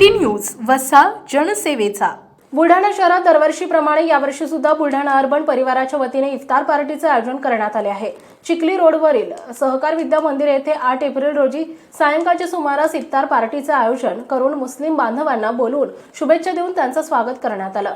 City news वसा जनसेवेचा. बुलढाणा शहरात दरवर्षीप्रमाणे यावर्षी सुद्धा बुलढाणा अर्बन परिवाराच्या वतीने इफ्तार पार्टीचे आयोजन करण्यात आले आहे. चिखली रोडवरील सहकार विद्या मंदिर येथे आठ एप्रिल रोजी सायंकाळच्या सुमारास इफ्तार पार्टीचे आयोजन करून मुस्लिम बांधवांना बोलवून शुभेच्छा देऊन त्यांचं स्वागत करण्यात आलं.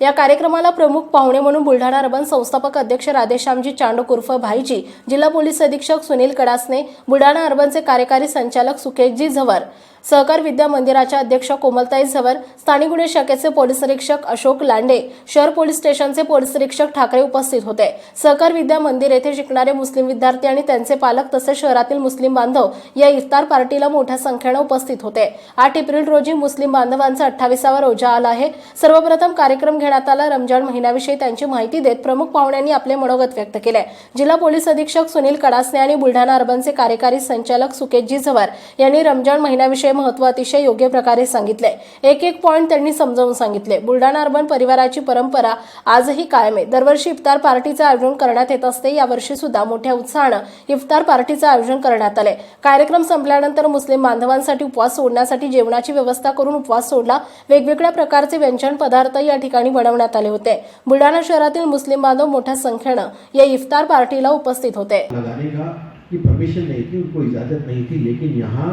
या कार्यक्रमाला प्रमुख पाहुणे म्हणून बुलढाणा अर्बन संस्थापक अध्यक्ष राधेश्यामजी चांडोक उर्फ भाईजी जिल्हा पोलीस अधीक्षक सुनील कडासने बुलढाणा अर्बनचे कार्यकारी संचालक सुकेशजी झवर सहकार विद्या मंदिराच्या अध्यक्ष कोमलताई झवर स्थानिक गुन्हे शाखेचे पोलीस निरीक्षक अशोक लांडे शहर पोलीस स्टेशनचे पोलीस निरीक्षक ठाकरे उपस्थित होते. सहकार विद्या मंदिर येथे शिकणारे मुस्लिम विद्यार्थी आणि त्यांचे पालक तसेच शहरातील मुस्लिम बांधव या इफ्तार पार्टीला मोठ्या संख्येनं उपस्थित होते. आठ एप्रिल रोजी मुस्लिम बांधवांचा अठ्ठावीसावा रोजा आला आहे. सर्वप्रथम कार्यक्रम घेण्यात आला. रमजान महिन्याविषयी त्यांची माहिती देत प्रमुख पाहुण्यांनी आपले मनोगत व्यक्त केले. जिल्हा पोलीस अधीक्षक सुनील कडासने आणि बुलढाणा अर्बनचे कार्यकारी संचालक सुकेशजी झवर यांनी रमजान महिन्याविषयी महत्त्व अतिशय योग्य प्रकारे सांगितले एक एक पॉईंट त्यांनी समजावून सांगितले बुलढाणा अर्बन परिवाराची परंपरा आजही कायम आहे. दरवर्षी इफ्तार पार्टीचं आयोजन करण्यात येत असते. यावर्षी सुद्धा मोठ्या उत्साहानं इफ्तार पार्टीचं आयोजन करण्यात आले कार्यक्रम संपल्यानंतर मुस्लिम बांधवांसाठी उपवास सोडण्यासाठी जेवणाची व्यवस्था करून उपवास सोडला. वेगवेगळ्या प्रकारचे व्यंजन पदार्थ या ठिकाणी बनवण्यात आले होते. बुलढाणा शहरातील मुस्लिम बांधव मोठ्या संख्येनं या इफ्तार पार्टीला उपस्थित होते. की परमिशन नहीं थी उनको इजाजत नहीं थी लेकिन यहाँ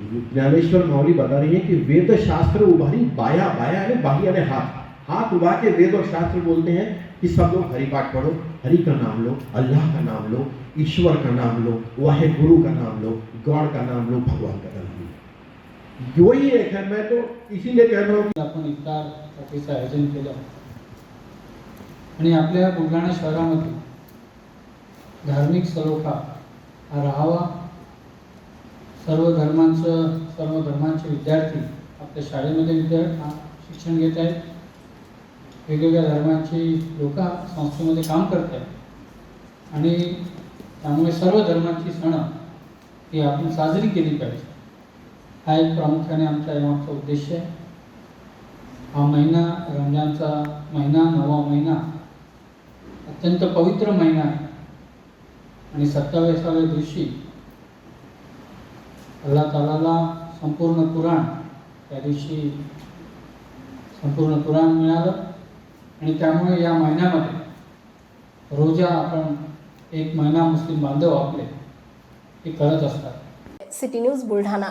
ज्ञानेश्वर मौली बता रही है कि वेद शास्त्र उभारी बाया बाया यानी बाही यानी हाथ। हाथ उभा के वेद और शास्त्र बोलते हैं कि सब लोग हरिपाठ पढ़ो, हरि का नाम लो, अल्लाह का नाम लो, ईश्वर का नाम लो, वाहे गुरु का नाम लो, गॉड का नाम लो, भगवान का नाम लो। वही एक है, मैं तो इसीलिए कह रहा हूँ आपण इफ्तार पार्टीचं आयोजन केलं. आणि आपल्या बुलढाणा शहरामध्ये धार्मिक सलोखा हा राहावा सर्व धर्मांचं सर्व धर्मांचे विद्यार्थी आपल्या शाळेमध्ये विद्या शिक्षण घेत आहेत. वेगवेगळ्या धर्मांची लोक संस्थेमध्ये काम करत आहेत. आणि त्यामुळे सर्व धर्मांची सण ही आपण साजरी केली पाहिजे. हा एक प्रामुख्याने आमचा यामागचा उद्देश आहे. हा महिना रमजानचा महिना नवा महिना अत्यंत पवित्र महिना आहे. आणि सत्तावीसाव्या दिवशी अल्ला तालाला संपूर्ण पुराण त्या दिवशी संपूर्ण पुराण मिळालं आणि त्यामुळे या महिन्यामध्ये रोजा आपण एक महिना मुस्लिम बांधव आपले हे करत असतात. City news Buldhana.